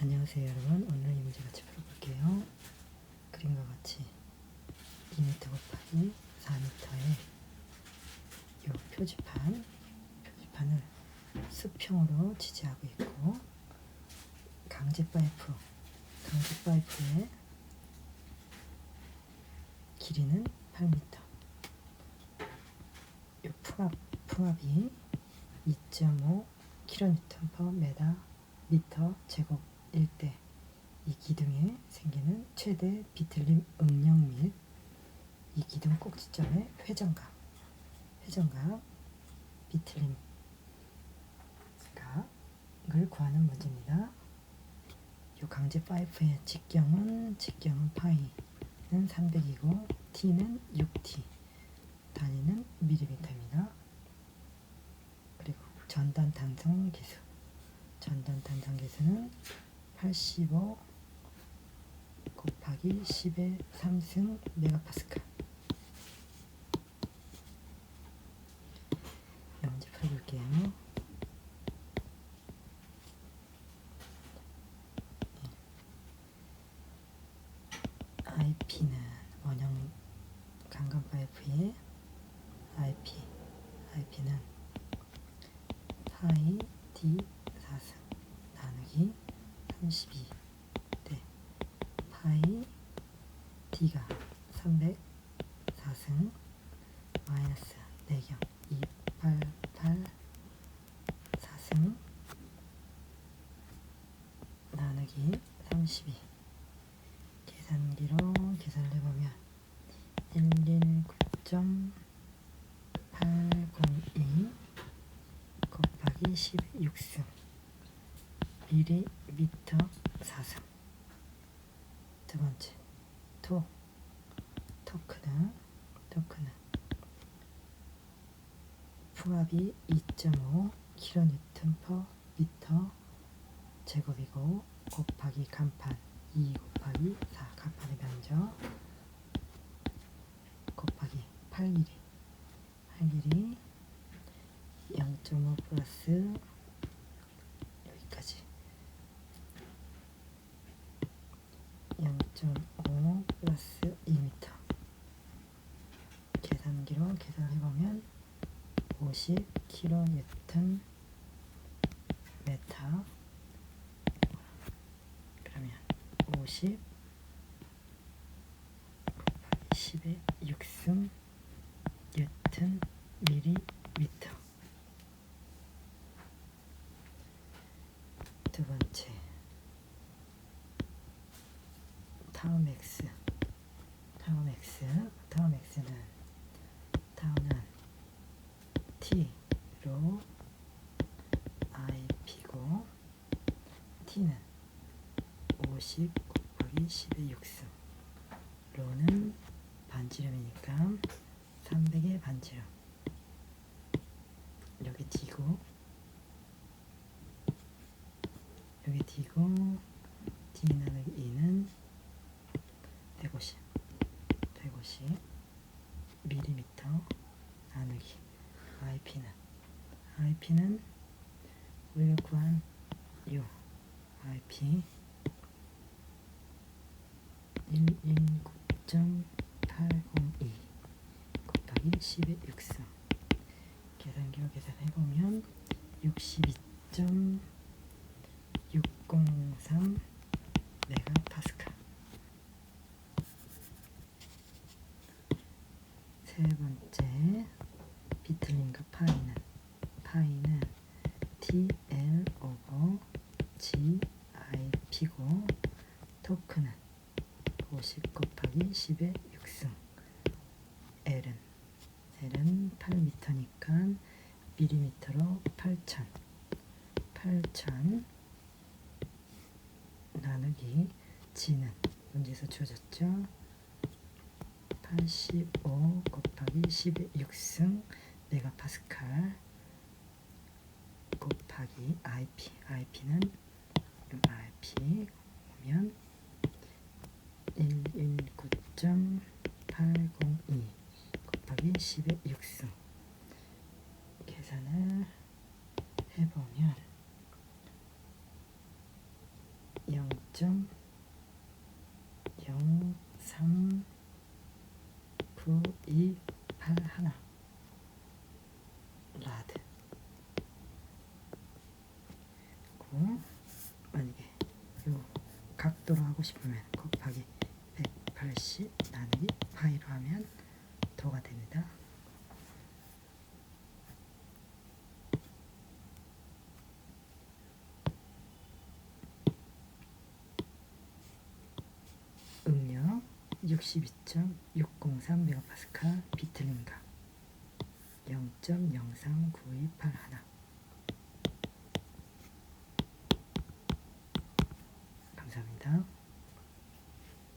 안녕하세요 여러분. 오늘 이 문제 같이 풀어볼게요. 그림과 같이 2m 곱하기 4m의 이 표지판 표지판을 수평으로 지지하고 있고 강제 파이프 강제 파이프의 길이는 8m 이 풍압 풍압이 2.5 kN/m 미터 제곱 일때이 기둥에 생기는 최대 비틀림 응력 및이 기둥 꼭지점의 회전각, 회전각, 비틀림 각을 구하는 문제입니다. 이 강제 파이프의 직경은 직경은 파이는 300이고 t는 6t, 단위는 밀리미터입니다. 그리고 전단 단성 계수 전단 단성 계수는 85 곱하기 10의 3승 메가파스칼 이 문제 풀어볼게요. IP 32대 파이 D가 300 4승 마이너스 4경 288 4승 나누기 32 계산기로 계산을 해보면 119.802 곱하기 16승 밀리미터 4승 두 번째. 토. 토크는 토크는 풍압이 2.5 kN per 미터 제곱이고 곱하기 간판 2 곱하기 4 간판의 면적 곱하기 8mm 8mm 0.5 플러스 여기까지 0.5 플러스 2m 계산기로 계산해보면 50 kN 메타. 그러면 50 곱하기 10의 6승 뉴튼 밀리미터 두 번째 타운 X. 타운 X. 타운 X는 타운은 T로 IP고 T는 50 곱하기 10의 6승 로는 반지름이니까 300의 반지름. 여기 D고 여기 D고 D 나누기 2는 150 150 밀리미터 나누기 IP는 IP는 우리가 구한 요 IP 119.802 곱하기 10의 6승 계산기로 계산해보면 62.603 메가파스칼 세 번째 비틀림과 파이는 파이는 TL 오버 GIP고 토크는 50 곱하기 10의 6승. L은 L은 8m니까 밀리미터로 8천. 8천 나누기 G는 문제에서 주어졌죠? 85 곱하기 10의 6승 메가 파스칼 곱하기 IP IP는 IP 보면 119.802 곱하기 10의 6승 계산을 해보면 0.039281 라드 그리고 만약에 요 각도로 하고 싶으면 곱하기 180 나누기 파이로 하면 더가 됩니다. 음력 62.603 메가파스칼 비틀린가 0.039281